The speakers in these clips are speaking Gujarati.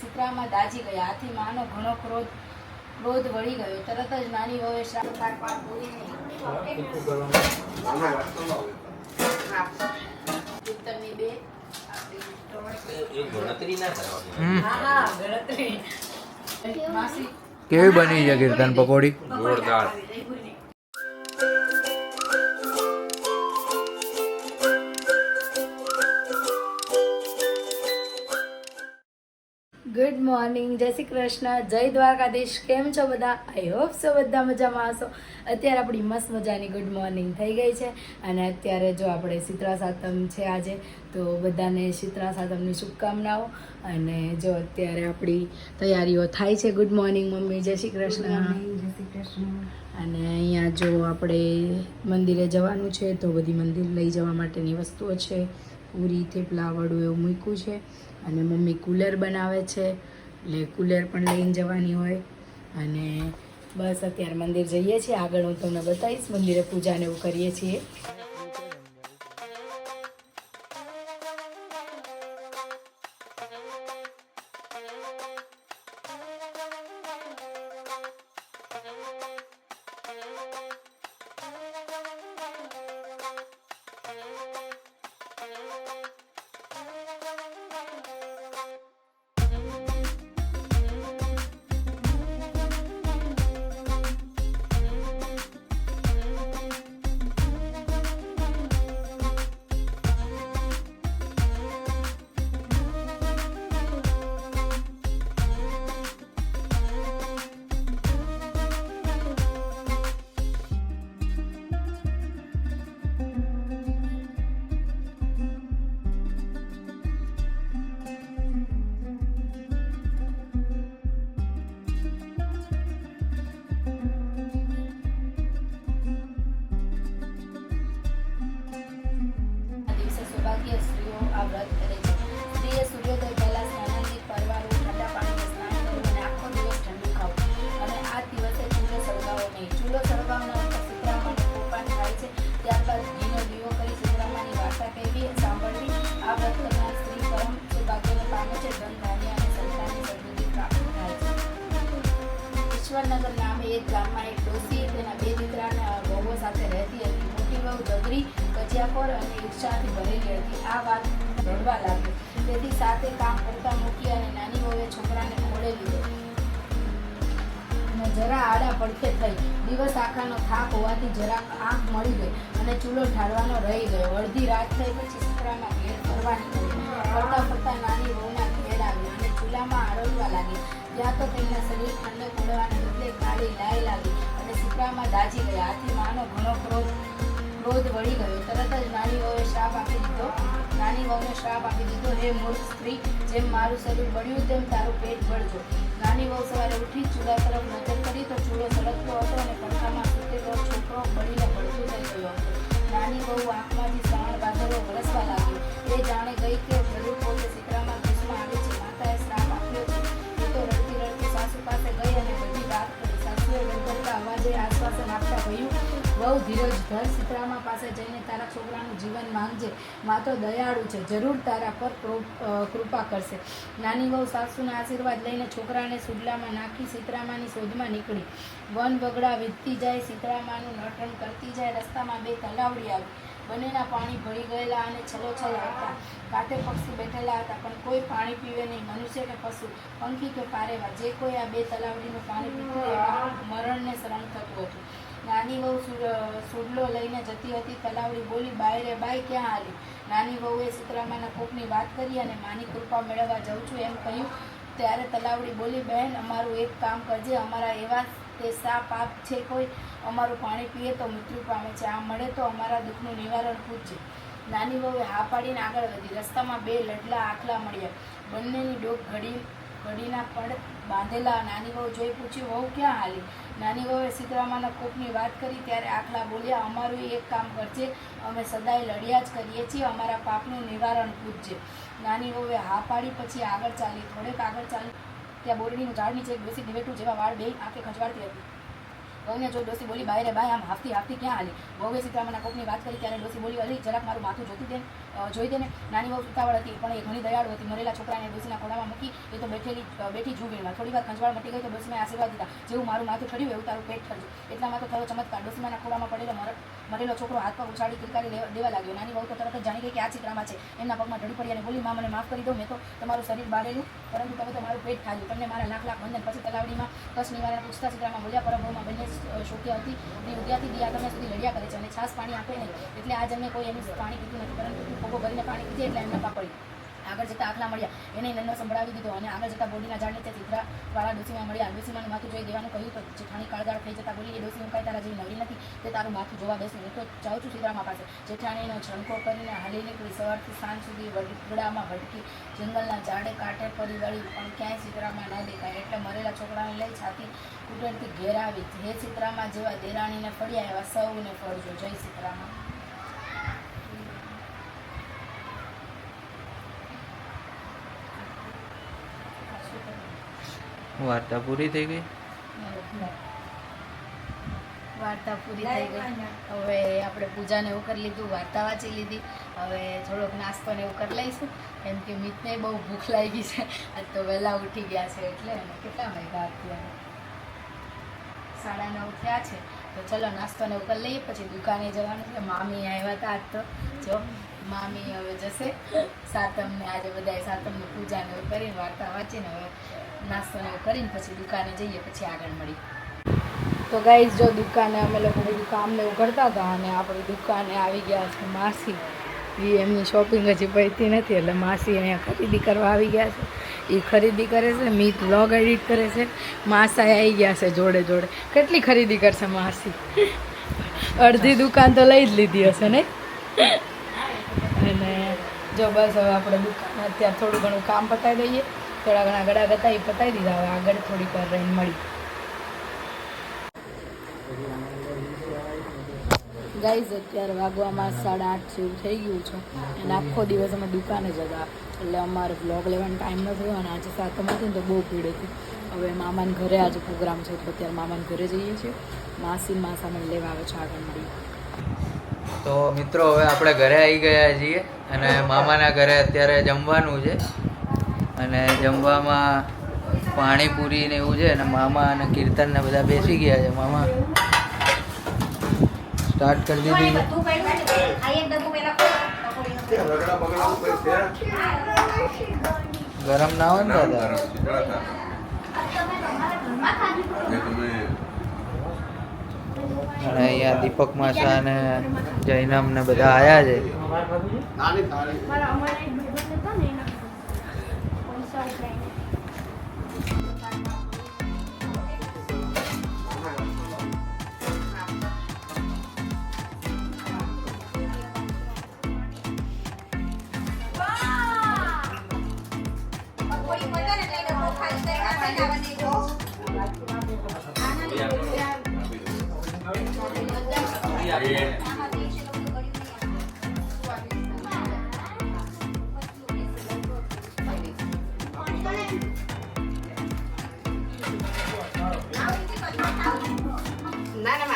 સીતરામાં દાજી ગયા. આથી માનો ઘણો ક્રોધ ક્રોધ વળી ગયો. તરત જ નાની વહુએ શ્રાપ પાર પાર બોલીને બે કેવી બની છે કીર્તન પકોડી? જોરદાર. ગુડ મોર્નિંગ જય શ્રી કૃષ્ણ. જય દ્વારકાધીશ. કેમ છો બધા? આઈ હોપ સો બધા મજામાં હશો. અત્યારે આપણી મસ્ત મજાની ગુડ મોર્નિંગ થઈ ગઈ છે. અને અત્યારે જો આપણે શીતળા સાતમ છે આજે તો બધાને શીતળા સાતમની શુભકામનાઓ. અને જો અત્યારે આપણી તૈયારીઓ થાય છે ગુડ મોર્નિંગ મમ્મી. જય શ્રી કૃષ્ણ. અને અહીંયા જો આપણે મંદિરે જવાનું છે તો બધી મંદિર લઈ જવા માટેની વસ્તુઓ છે. પૂરી થેપલા વડું એવું મૂક્યું છે. અને મમ્મી કુલર બનાવે છે. એટલે કુલર પણ લઈને જવાની હોય. અને બસ અત્યારે મંદિર જઈએ છીએ. આગળ હું તમને બતાવીશ. મંદિરે પૂજા ને એવું કરીએ છીએ. ધાન્ય અને ઈશ્વરનગર નામે એક ગામમાં એક ડોસી તેના બે દીકરાના વહુઓ સાથે રહેતી હતી મોટી વહુ દગરી કજિયાખોર અને ઈર્ષાથી ભરેલી હતી આ વાત રડવા લાગી તેથી સાથે કામ કરતા મૂકી અને નાની વહુએ છોકરાને ખોળે લીધો જરા આડા પડખે થઈ દિવસ આખાનો થાક હોવાથી જરાક આંખ મળી ગઈ અને ચૂલો ઢાળવાનો રહી ગયો અડધી રાત થઈ પછી છોકરાના ઘેર ફરવા નીકળી ફરતા ફરતા નાની વહુના આવી અને ચૂલામાં આળવવા લાગી. જ્યાં તો તેમના શરીર ઠંડક મળવાને બદલે કાળી લાય લાગી અને સીપડામાં દાજી ગયા. આથી માનો ઘણો ક્રોધ ક્રોધ વળી ગયો. તરત જ નાની વહુએ શ્રાપ આપી દીધો. નાની વહુને શ્રાપ આપી દીધો, હે મૂર્ખ સ્ત્રી, જેમ મારું શરીર બળ્યું તેમ તારું પેટ બળજો નાની વહુ સવારે ઉઠી ચૂલા તરફ નજર કરી તો ચૂલો સળગતો હતો અને પડખામાં સૂતેલો છોકરો બળીને બળતો થઈ ગયો. હતો નાની વહુ આંખમાંથી શ્રાવણ ભાદરવો વરસવા લાગ્યો. એ જાણે ગઈ કે જરૂર પોતે સીતરામાં બહુ ધીરજ ધર સીતરામા પાસે જઈને તારા છોકરાનું જીવન માંગજે. મા તો દયાળુ છે. જરૂર તારા પર કૃપ- કરશે. નાની વહુ સાસુના આશીર્વાદ લઈને છોકરાને સુડલામાં નાખી સીતરામાની શોધમાં નીકળી. વન બગડા વીતતી જાય સીતરામાનું નટન કરતી જાય, રસ્તામાં બે તલાવડી આવી. બંનેના પાણી ભળી ગયેલા અને છલોછલ હતા કાંઠે પક્ષી બેઠેલા હતા, પણ કોઈ પાણી પીવે નહીં. મનુષ્ય કે પશુ, પંખી કે પારેવા. જે કોઈ આ બે તલાવડીનું પાણી પીતું મરણને શરણ થતું હતું. નાની વહુ સુડલો લઈને જતી હતી તલાવડી બોલી બાય રે બાય, ક્યાં હાલી? નાની વહુએ સીતરામાના કોકની વાત કરી અને માની કૃપા મેળવવા જાઉં છું એમ કહ્યું. ત્યારે તલાવડી બોલી બહેન અમારું એક કામ કરજે. અમારા એવા તે સા પાપ છે કોઈ, અમારું પાણી પીએ તો મૃત્યુ પામે છે. આ મળે તો અમારા દુઃખનું નિવારણ પૂછજે નાની વહુએ હા પાડીને આગળ વધી. રસ્તામાં બે લડલા આખલા મળ્યા. બંનેની ડોક ઘડી ઘડીના પડ બાંધેલા. નાની વહુ જોઈ પૂછ્યું, વહુ, ક્યાં હાલી? નાની વહુએ સીતરામાના કોપની વાત કરી ત્યારે આખલા બોલ્યા, અમારું એક કામ કરજે, અમે સદાય લડ્યા જ કરીએ છીએ, અમારા પાપનું નિવારણ પૂછજે નાની વહુએ હા પાડી, પછી આગળ ચાલી, થોડેક આગળ ચાલી, ત્યાં બોરડીનું ઝાડ નીચે ડોસી દિવેટું જેવા વાળ બે આંખે ખંજવાળતી હતી. વહુને જો ડોસી બોલી બાય રે બાય, આમ હાફતી હાફતી ક્યાં હાલી? વહુએ સીતારામના કોકની વાત કરી ત્યારે ડોસી બોલી અલી જરાક મારું માથું જોતી દે જોઈ દે ને. નાની બહુ ઉતાવળ હતી, પણ એ ઘણી દયાળુ હતી. મરેલા છોકરાને ડોસીના ખોડામાં મૂકી, એ તો બેઠેલી બેઠી જુગીણમાં થોડી વાર ખંજવાળ મટી ગઈ તો ડોસીને આશીર્વાદ દીધા. જેવું મારું માથું ઠર્યું, એવું તારું પેટ ઠરજું એટલામાં તો થયો ચમત્કાર. ડોસીમાના ખોડામાં પડેલો મર મરેલો છોકરો હાથ પગ ઉછાળી કિલકારી દેવા લાગ્યો. નાની બહુ તો તરત જ જાણી ગઈ કે આ ચિત્રામાં છે. એમના પગમાં ઢળી પડી અને બોલી માં મને માફ કરી દો, મેં તો તમારું શરીર બાળેલું, પરંતુ તમે તો મારું પેટ ખાધું. તમને મારા લાખ લાખ વંદન. પછી તલાવડીમાં કચ્છ નિવારણ પૂછતા ચિત્રામાં બોલ્યા પરભવમાં બંને શોક્ય હતી. અને ઉદ્યાથી દિયા તમે સુધી લડ્યા કરે છે અને છાસ પાણી આપે નહીં. એટલે આ જન્મે કોઈ એનું પાણી પીતું નથી, પરંતુ તું પોગો ભરીને પાણી પીધે એટલે એમને પાપડી આગળ જતા આખલા મળ્યા. એને નન્નો સંભળાવી દીધો અને આગળ જતા બોડીના ઝાડ નીચે ચિત્રાવાળા ડોસીમાં મળ્યા. ડોસીમાનું માથું જોઈ દેવાનું કહ્યું જેઠાણી કાળગાળ થઈ જતા બોલી, એ ડોસી કાંઈ તારા જેવી નવરી નથી, તે તારું માથું જોવા બેસું. હું તો જાઉં છું ચિત્રામાં પાસે. જેઠાણીનો છણકો કરીને હાલી નીકળી. સવારથી સાંજ સુધી વડગડામાં ભટકી જંગલના ઝાડે કાંઠે ફરી વળી પણ ક્યાંય ચિત્રામાં ન દેખાય. એટલે મરેલા છોકરાને લઈ છાતી કુટરથી ઘેરાવી હે સીતરામાં જેવા દેરાણીને ફળ્યા એવા સૌને ફળજો. જય સીતરામાં વાર્તા પૂરી થઈ ગઈ? વાર્તા પૂરી થઈ ગઈ. હવે આપણે પૂજાને એવું કરી લીધું, વાર્તા વાંચી લીધી. હવે થોડોક નાસ્તો ને એવું કરી લઈશું. કેમ કે મિતને બહુ ભૂખ લાગી છે. આજ તો વહેલા ઉઠી ગયા છે એટલે કેટલા વાગ્યા અત્યારે? સાડા નવ થયા છે. તો ચલો નાસ્તો ને એવું કરી લઈએ. પછી દુકાને જવાનું છે. મામી આવ્યા હતા આજ તો. જો, મામી હવે જશે. સાતમને આજે બધાએ સાતમની પૂજા ને કરીને વાર્તા વાંચીને હવે નાસ્તો કરીને પછી દુકાને જઈએ, પછી આગળ મળી. તો ગાઈઝ જો દુકાને અમે લોકો બધું કામ ને એવું કરતા હતા અને આપણી દુકાને આવી ગયા છે માસી. એ એમની શોપિંગ હજી પૈતી નથી, એટલે માસી અહીંયા ખરીદી કરવા આવી ગયા છે. એ ખરીદી કરે છે, મીત વ્લોગ એડિટ કરે છે. માસા આવી ગયા છે જોડે જોડે. કેટલી ખરીદી કરશે માસી? અડધી દુકાન તો લઈ જ લીધી હશે ને? અને જો બસ, હવે આપણે દુકાન અત્યારે થોડું ઘણું કામ પતાવી દઈએ. થોડા ઘણા ગળા હતા એ પતાવી દીધા. હવે આગળ થોડીક વાર રહીને મળી. ગાઈઝ અત્યારે વાગવામાં સાડા આઠ જેવું થઈ ગયું છે. અને આખો દિવસ અમે દુકાને જ હતા. એટલે અમારે બ્લોગ લેવાનો ટાઈમ ન થયો અને આજે સાતમ હતી ને તો બહુ ભીડ હતી. હવે મામાને ઘરે આજે પ્રોગ્રામ છે તો અત્યારે મામાને ઘરે જઈએ છીએ. માસી માસા મને લેવા આવે છે આગળ મળી. તો મિત્રો હવે આપણે ઘરે આવી ગયા છીએ અને મામાના ઘરે અત્યારે જમવાનું છે. અને જમવામાં પાણીપુરી ને એવું છે અને મામા અને કીર્તન ને બધા બેસી ગયા છે મામા. સ્ટાર્ટ કરી દીધી ગરમ ના હોય ને દાદા? અને અહીંયા દીપક માસા અને જૈનમ ને બધા આયા છે. Yeah.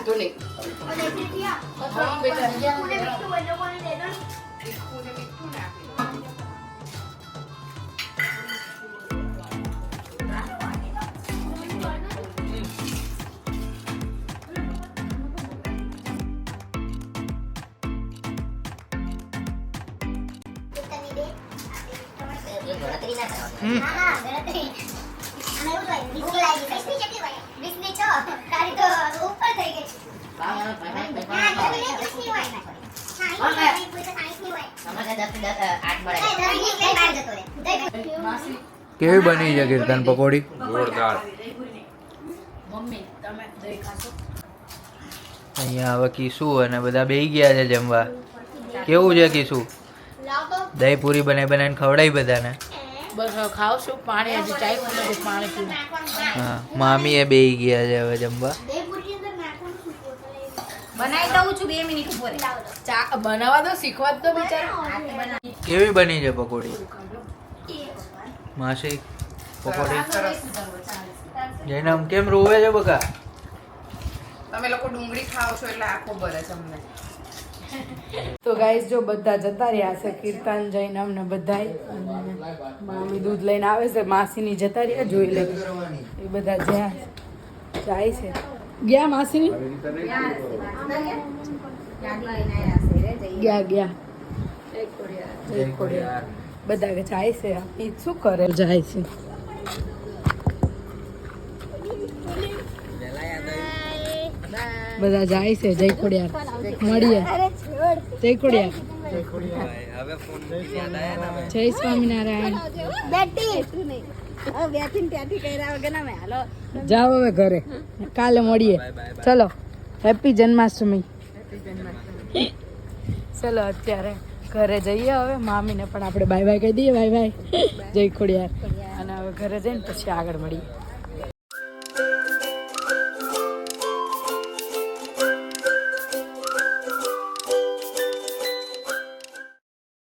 Me gusta, me કેવી બની છે કીર્તન પકોડી? જોરદાર. અહીંયા હવે કીસું અને બધા બેહી ગયા છે જમવા. કેવું છે કીસું? દહીં પૂરી બનાવી બનાવીને ખવડાવી બધાને? બસ ખાવ છું પાણી હજી ચાય પાણી પીવું હા મામી એ બેહી ગયા છે હવે જમવા. બનાવી દઉં છું બે મિનિટ ઉપર ચા બનાવવા દો શીખવા જ દો બિચારા. કેવી બની છે પકોડી? માસી પકોડી? જૈનમ કેમ રોવે છે બકા? તમે લોકો ડુંગળી ખાઓ છો એટલે આખો ભરે છે અમને. તો ગાઈસ જો બધા જતા રહ્યા છે કીર્તન જૈન અમને બધાય મામી દૂધ લઈને આવે છે માસીની જતા રહ્યા જોઈ લે. એ બધા જ્યાં જાય છે. ગયા માસી ગયા ગયા. બધા જાય છે. શું કરે? જાય છે. બધા જાય છે જય ખોડિયાર મળીએ જય ખોડિયાર જય સ્વામિનારાયણ. જાઓ હવે ઘરે. કાલે મળીએ. ચલો. હેપી જન્માષ્ટમી. ચલો અત્યારે ઘરે જઈએ હવે. મામીને પણ આપણે બાય બાય કહી દઈએ. બાય બાય જય ખોડિયાર. અને હવે ઘરે જઈને પછી આગળ મળીએ.